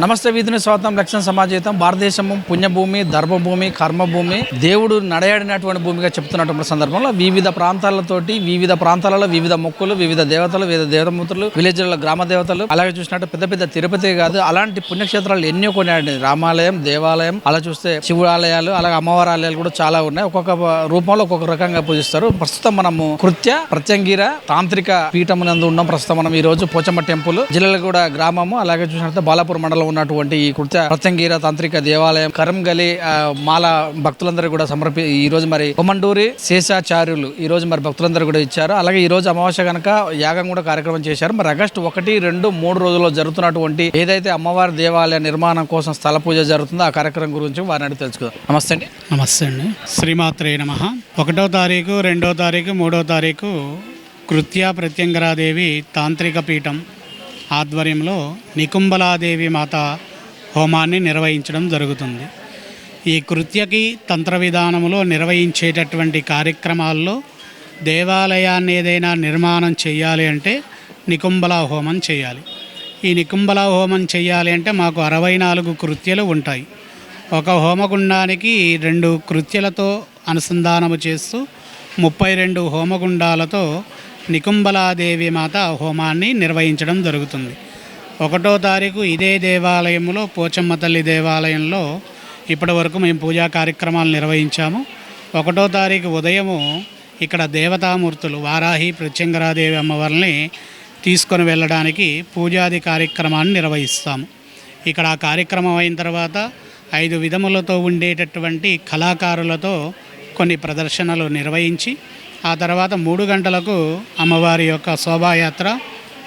నమస్తే వీధిని స్వాతం రక్షణ సమాజేతం. భారతదేశము పుణ్యభూమి ధర్మభూమి కర్మభూమి దేవుడు నడయాడినటువంటి భూమిగా చెప్తున్నటువంటి సందర్భంలో వివిధ ప్రాంతాలతోటి వివిధ ప్రాంతాలలో వివిధ మొక్కులు వివిధ దేవతలు వివిధ దేవతమూర్తులు విలేజ్లలో గ్రామ దేవతలు అలాగే చూసినట్టు పెద్ద పెద్ద తిరుపతి కాదు అలాంటి పుణ్యక్షేత్రాలు ఎన్నో కొన్ని రామాలయం దేవాలయం అలా చూస్తే శివుడు ఆలయాలు అలాగే అమ్మవారి ఆలయాలు కూడా చాలా ఉన్నాయి. ఒక్కొక్క రూపంలో ఒక్కొక్క రకంగా పూజిస్తారు. ప్రస్తుతం మనము కృత్య ప్రత్యంగిర తాంత్రిక పీఠం నందు ఉన్నాం. ప్రస్తుతం మనం ఈ రోజు పోచమ్మ టెంపుల్ జిల్లాలగూడ గ్రామము అలాగే చూసినట్టు బాలాపూర్ మండలం ఉన్నటువంటి ఈ కృత్య ప్రత్యంగిర తాంత్రిక దేవాలయం కరంగలి మాల భక్తులందరూ కూడా సమర్పి ఈ రోజు మరి కొమండూరి శేషాచార్యులు ఈ రోజు మరి భక్తులందరూ కూడా ఇచ్చారు. అలాగే ఈ రోజు అమావాస్య కనుక యాగం కూడా కార్యక్రమం చేశారు. మరి ఆగస్టు ఒకటి రెండు మూడు రోజుల్లో జరుగుతున్నటువంటి ఏదైతే అమ్మవారి దేవాలయ నిర్మాణం కోసం స్థల పూజ జరుగుతుందో ఆ కార్యక్రమం గురించి వారిని తెలుసుకుందాం. నమస్తే అండి. నమస్తే అండి. శ్రీమాత్రే నమ. ఒకటో తారీఖు రెండో తారీఖు మూడో తారీఖు కృత్యా ప్రత్యంగరాదేవి తాంత్రిక పీఠం ఆధ్వర్యంలో నికుంబలాదేవి మాత హోమాన్ని నిర్వహించడం జరుగుతుంది. ఈ కృత్యకి తంత్ర విధానంలో నిర్వహించేటటువంటి కార్యక్రమాల్లో దేవాలయాన్ని ఏదైనా నిర్మాణం చేయాలి అంటే నికుంబల హోమం చేయాలి. ఈ నికుంబల హోమం చేయాలి అంటే మాకు అరవై నాలుగు కృత్యలు ఉంటాయి. ఒక హోమగుండానికి రెండు కృత్యలతో అనుసంధానము చేస్తూ ముప్పై రెండు హోమగుండాలతో నికుంబలాదేవి మాత హోమాన్ని నిర్వహించడం జరుగుతుంది. ఒకటో తారీఖు ఇదే దేవాలయంలో పోచమ్మ తల్లి దేవాలయంలో ఇప్పటి వరకు మేము పూజా కార్యక్రమాలు నిర్వహించాము. ఒకటో తారీఖు ఉదయము ఇక్కడ దేవతామూర్తులు వారాహి ప్రత్యంగరాదేవి అమ్మవారిని తీసుకొని వెళ్ళడానికి పూజాది కార్యక్రమాన్ని నిర్వహిస్తాము. ఇక్కడ ఆ కార్యక్రమం అయిన తర్వాత ఐదు విధములతో ఉండేటటువంటి కళాకారులతో కొన్ని ప్రదర్శనలు నిర్వహించి ఆ తర్వాత మూడు గంటలకు అమ్మవారి యొక్క శోభాయాత్ర